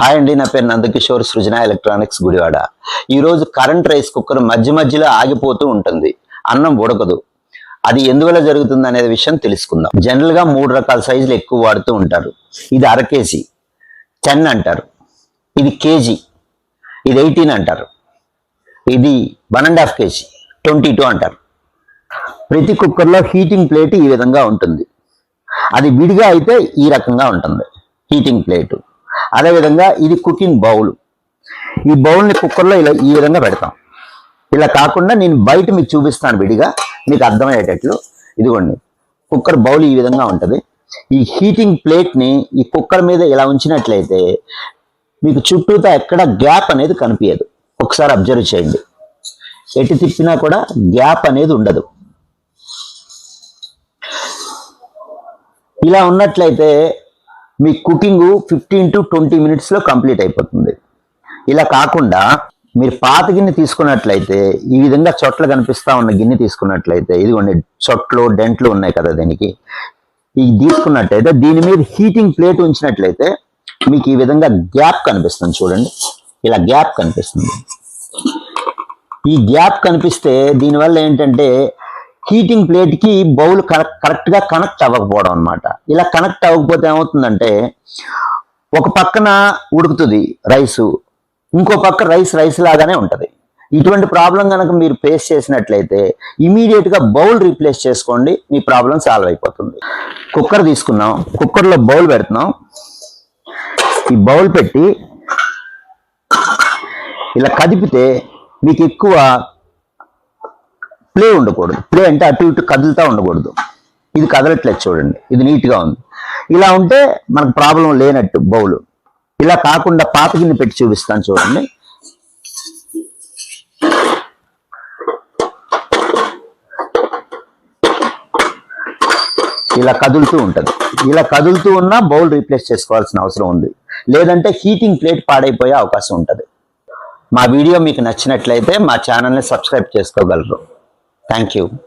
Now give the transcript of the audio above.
Hi అండి నా పేరు నందకిషోర్ సృజన ఎలక్ట్రానిక్స్ గుడివాడ. ఈరోజు కరెంట్ రైస్ కుక్కర్ మధ్య మధ్యలో ఆగిపోతూ ఉంటుంది. అన్నం ఉడకదు. అది ఎందువల్ల జరుగుతుంది అనేది విషయం తెలుసుకుందాం. జనరల్గా మూడు రకాల సైజులు ఎక్కువ వాడుతూ ఉంటారు. ఇది అర కేజీ టెన్ అంటారు. ఇది కేజీ ఇది ఎయిటీన్ అంటారు. ఇది one and half KG twenty two అంటారు. ప్రతి కుక్కర్లో హీటింగ్ ప్లేట్ ఈ విధంగా ఉంటుంది. అది విడిగా అయితే ఈ రకంగా ఉంటుంది. Heating plate. అదేవిధంగా ఇది కుకింగ్ బౌల్. ఈ బౌల్ని కుక్కర్లో ఇలా ఈ విధంగా పెడతాం. ఇలా కాకుండా నేను బయట మీకు చూపిస్తాను విడిగా మీకు అర్థమయ్యేటట్లు. ఇదిగోండి కుక్కర్ బౌల్ ఈ విధంగా ఉంటుంది. ఈ హీటింగ్ ప్లేట్ని ఈ కుక్కర్ మీద ఇలా ఉంచినట్లయితే మీకు చుట్టూతా ఎక్కడ గ్యాప్ అనేది కనిపించదు. ఒకసారి అబ్జర్వ్ చేయండి. ఎటు తిప్పినా కూడా గ్యాప్ అనేది ఉండదు. ఇలా ఉన్నట్లయితే మీ కుకింగ్ ఫిఫ్టీన్ టు ట్వంటీ మినిట్స్లో కంప్లీట్ అయిపోతుంది. ఇలా కాకుండా మీరు పాత గిన్నె తీసుకున్నట్లయితే ఈ విధంగా చొట్ల కనిపిస్తా ఉన్న గిన్నె తీసుకున్నట్లయితే ఇదిగోండి చొట్లు డెంట్లు ఉన్నాయి కదా దీనికి. ఇది తీసుకున్నట్లయితే దీని మీద హీటింగ్ ప్లేట్ ఉంచినట్లయితే మీకు ఈ విధంగా గ్యాప్ కనిపిస్తుంది చూడండి. ఇలా గ్యాప్ కనిపిస్తుంది. ఈ గ్యాప్ కనిపిస్తే దీనివల్ల ఏంటంటే హీటింగ్ ప్లేట్కి బౌల్ కరెక్ట్ కరెక్ట్గా కనెక్ట్ అవ్వకపోవడం అనమాట ఇలా కనెక్ట్ అవ్వకపోతే ఏమవుతుందంటే ఒక పక్కన ఉడుకుతుంది రైసు ఇంకో పక్క రైస్ రైస్ లాగానే ఉంటుంది. ఇటువంటి ప్రాబ్లం కనుక మీరు ఫేస్ చేసినట్లయితే ఇమీడియట్గా బౌల్ రీప్లేస్ చేసుకోండి మీ ప్రాబ్లం సాల్వ్ అయిపోతుంది. కుక్కర్ తీసుకున్నాం కుక్కర్లో బౌల్ పెడుతున్నాం. ఈ బౌల్ పెట్టి ఇలా కదిపితే మీకు ఎక్కువ ప్లే ఉండకూడదు. ప్లే అంటే అటు ఇటు కదులుతూ ఉండకూడదు. ఇది కదలట్లేదు చూడండి. ఇది నీట్గా ఉంది. ఇలా ఉంటే మనకు ప్రాబ్లం లేనట్టు బౌలు. ఇలా కాకుండా పాత గిన్నె పెట్టి చూపిస్తాను చూడండి. ఇలా కదులుతూ ఉంటుంది. ఇలా కదులుతూ ఉన్నా బౌల్ రీప్లేస్ చేసుకోవాల్సిన అవసరం ఉంది. లేదంటే హీటింగ్ ప్లేట్ పాడైపోయే అవకాశం ఉంటుంది. మా వీడియో మీకు నచ్చినట్లయితే మా ఛానల్ని సబ్స్క్రైబ్ చేసుకోగలరు. Thank you.